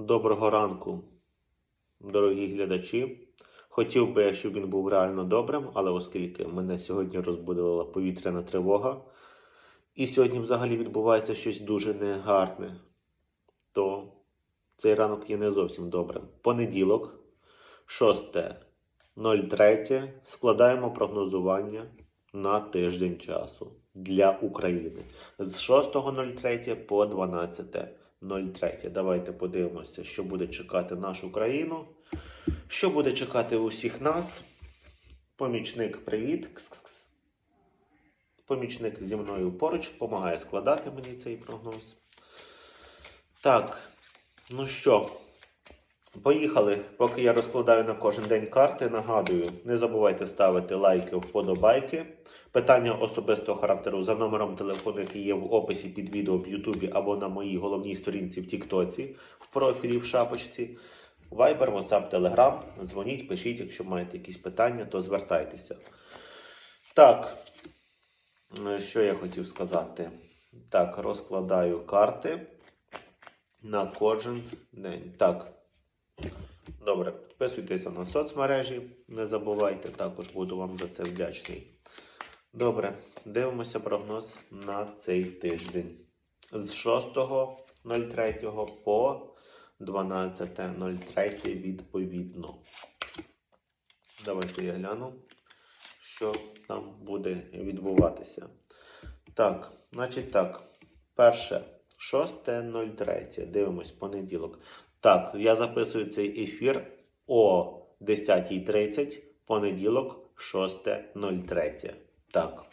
Доброго ранку, дорогі глядачі. Хотів би щоб він був реально добрим, але оскільки мене сьогодні розбудила повітряна тривога, і сьогодні взагалі відбувається щось дуже негарне, то цей ранок є не зовсім добрим. Понеділок, 6.03, складаємо прогнозування на тиждень часу для України з 6.03 по 12.03. Давайте подивимося, що буде чекати нашу країну, що буде чекати усіх нас. Помічник, привіт. Кс-кс-кс. Помічник зі мною поруч допомагає складати мені цей прогноз. Так, ну що, поїхали. Поки я розкладаю на кожен день карти, нагадую, не забувайте ставити лайки, вподобайки. Питання особистого характеру за номером телефону, який є в описі під відео в Ютубі або на моїй головній сторінці в Тіктоці, в профілі в шапочці. Viber, WhatsApp, Telegram. Дзвоніть, пишіть, якщо маєте якісь питання, то звертайтеся. Так, е, що я хотів сказати? Так, розкладаю карти на кожен день. Так. Добре, підписуйтеся на соцмережі, не забувайте, також буду вам за це вдячний. Добре, дивимося прогноз на цей тиждень. З 6.03 по 12.03 відповідно. Давайте я гляну, що там буде відбуватися. Так, значить так. Перше, 6.03. Дивимось понеділок. Так, я записую цей ефір о 10.30, понеділок, 6.03. Так.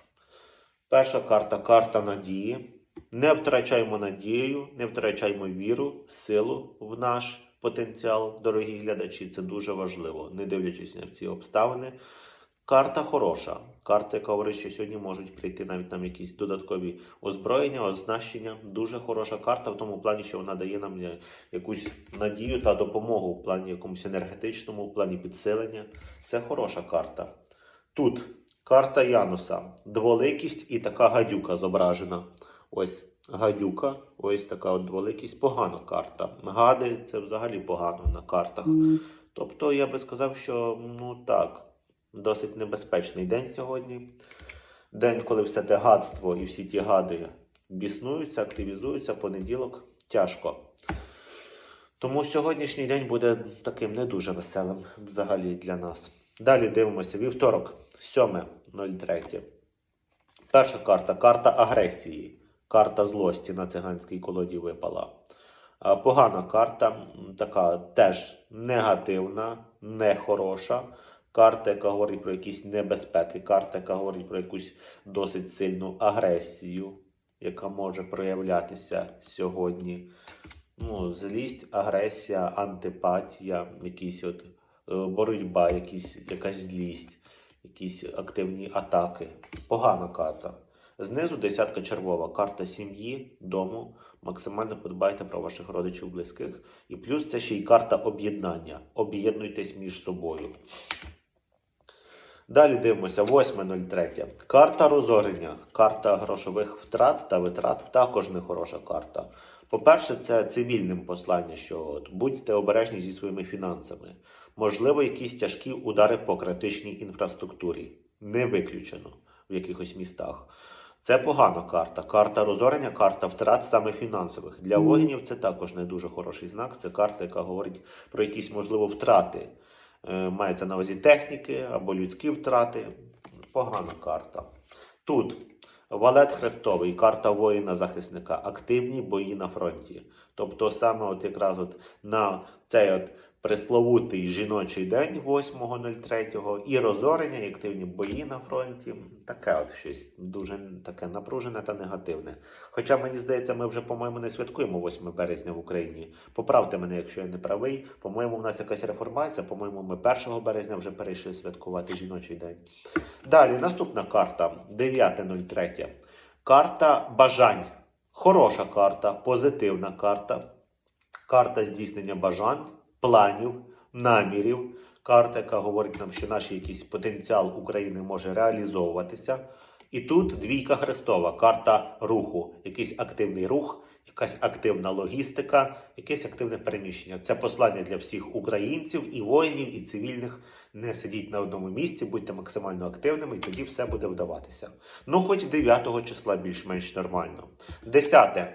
Перша карта карта надії. Не втрачаймо надію, не втрачаймо віру, силу в наш потенціал, дорогі глядачі. Це дуже важливо, не дивлячись на ці обставини. Карта хороша. Карта, яка говорить, що сьогодні можуть прийти навіть нам якісь додаткові озброєння, оснащення. Дуже хороша карта в тому плані, що вона дає нам якусь надію та допомогу в плані якомусь енергетичному, в плані підсилення. Це хороша карта. Тут карта Януса, дволикість і така гадюка зображена. Ось гадюка, ось така от дволикість. Погана карта. Гади це взагалі погано на картах. Тобто я би сказав, що ну так, досить небезпечний день сьогодні. День, коли все те гадство і всі ті гади біснуються, активізуються, понеділок тяжко. Тому сьогоднішній день буде таким не дуже веселим взагалі для нас. Далі дивимося вівторок, 7.03. Перша карта карта агресії, карта злості на циганській колоді випала. Погана карта, така теж негативна, нехороша. Карта, яка говорить про якісь небезпеки, карта, яка говорить про якусь досить сильну агресію, яка може проявлятися сьогодні. Ну, злість, агресія, антипатія, якісь от е, боротьба, якісь, якась злість, якісь активні атаки. Погана карта. Знизу десятка червова, карта сім'ї, дому. Максимально подбайте про ваших родичів, близьких. І плюс це ще й карта об'єднання. Об'єднуйтесь між собою. Далі дивимося, 8.03. Карта розорення, карта грошових втрат та витрат також не хороша карта. По-перше, це цивільним послання, що от, будьте обережні зі своїми фінансами. Можливо, якісь тяжкі удари по критичній інфраструктурі. Не виключено в якихось містах. Це погана карта. Карта розорення, карта втрат саме фінансових. Для воїнів це також не дуже хороший знак. Це карта, яка говорить про якісь можливо втрати. Е, Мається на увазі техніки або людські втрати. Погана карта. Тут валет Хрестовий, карта воїна-захисника, активні бої на фронті. Тобто саме от якраз от на цей от пресловутий жіночий день 8.03 і розорення, і активні бої на фронті. Таке от щось дуже таке напружене та негативне. Хоча мені здається, ми вже, по-моєму, не святкуємо 8 березня в Україні. Поправте мене, якщо я не правий. По-моєму, в нас якась реформація. По-моєму, ми 1 березня вже перейшли святкувати жіночий день. Далі, наступна карта 9.03. Карта бажань. Хороша карта, позитивна карта. Карта здійснення бажань, планів, намірів. Карта, яка говорить нам, що наш якийсь потенціал України може реалізовуватися. І тут двійка хрестова, карта руху, якийсь активний рух, якась активна логістика, якесь активне переміщення. Це послання для всіх українців і воїнів, і цивільних. Не сидіть на одному місці, будьте максимально активними, і тоді все буде вдаватися. Ну, хоч 9 числа більш-менш нормально. 10.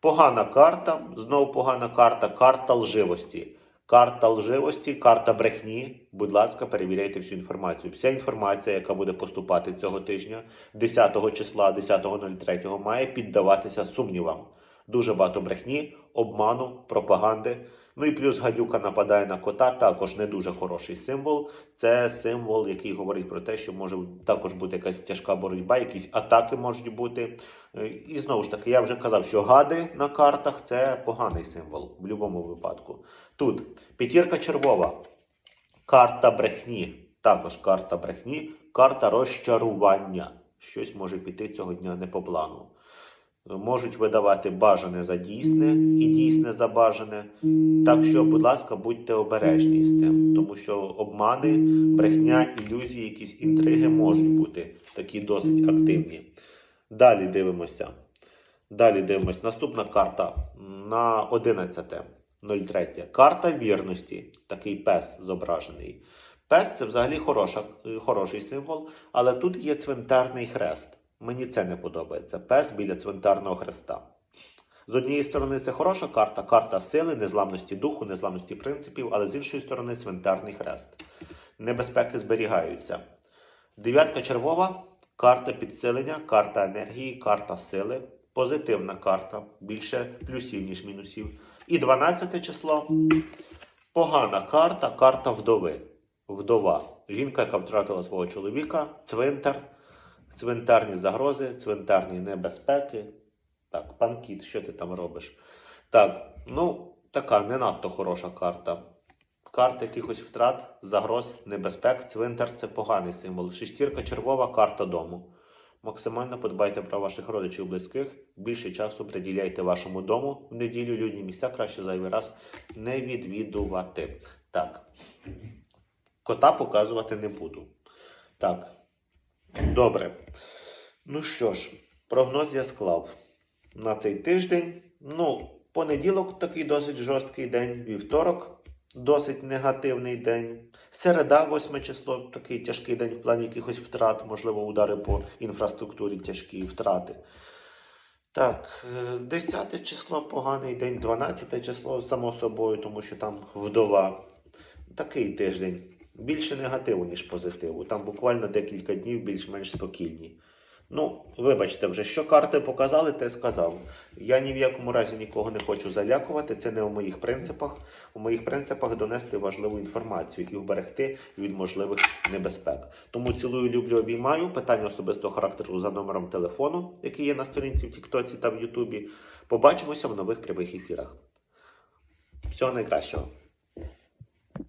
Погана карта, знову погана карта, карта лживості. Карта лживості, карта брехні. Будь ласка, перевіряйте всю інформацію. Вся інформація, яка буде поступати цього тижня, 10 числа, 10.03, має піддаватися сумнівам. Дуже багато брехні, обману, пропаганди. Ну і плюс гадюка нападає на кота, також не дуже хороший символ. Це символ, який говорить про те, що може також бути якась тяжка боротьба, якісь атаки можуть бути. Е, І знову ж таки, я вже казав, що гади на картах це поганий символ в будь-якому випадку. Тут п'ятірка червова, карта брехні, також карта брехні, карта розчарування. Щось може піти цього дня не по плану. Можуть видавати бажане за дійсне і дійсне за бажане. Так що, будь ласка, будьте обережні з цим, тому що обмани, брехня, ілюзії, якісь інтриги можуть бути такі досить активні. Далі дивимося. Далі дивимося. Наступна карта на 11.03. Карта вірності. Такий пес зображений. Пес це взагалі хороша, е, хороший символ, але тут є цвинтарний хрест. Мені це не подобається. Пес біля цвинтарного хреста. З однієї сторони, це хороша карта, карта сили, незламності духу, незламності принципів, але з іншої сторони, цвинтарний хрест. Небезпеки зберігаються. Дев'ятка червова карта підсилення, карта енергії, карта сили, позитивна карта, більше плюсів, ніж мінусів. І 12 число погана карта, карта вдови. Вдова. Жінка, яка втратила свого чоловіка, цвинтар, цвинтарні загрози, цвинтарні небезпеки. Так, пан Кіт, що ти там робиш? Так, ну, така не надто хороша карта. Карта якихось втрат, загроз, небезпек, цвинтар це поганий символ. Шестірка червова карта дому. Максимально подбайте про ваших родичів близьких. Більше часу приділяйте вашому дому в неділю. Людні місця краще зайвий раз не відвідувати. Так. Кота показувати не буду. Так. Добре. Ну що ж, прогноз я склав на цей тиждень. Ну, понеділок такий досить жорсткий день, вівторок досить негативний день. Середа, 8 число, такий тяжкий день в плані якихось втрат, можливо, удари по інфраструктурі, тяжкі втрати. Так, е, 10 число поганий день, 12 число, само собою, тому що там вдова. Такий тиждень. Більше негативу, ніж позитиву. Там буквально декілька днів більш-менш спокійні. Ну, вибачте вже, що карти показали, те сказав. Я ні в якому разі нікого не хочу залякувати. Це не у моїх принципах. У моїх принципах донести важливу інформацію і вберегти від можливих небезпек. Тому цілую, люблю, обіймаю. Питання особистого характеру за номером телефону, який є на сторінці в Тіктоці та в Ютубі. Побачимося в нових прямих ефірах. Всього найкращого.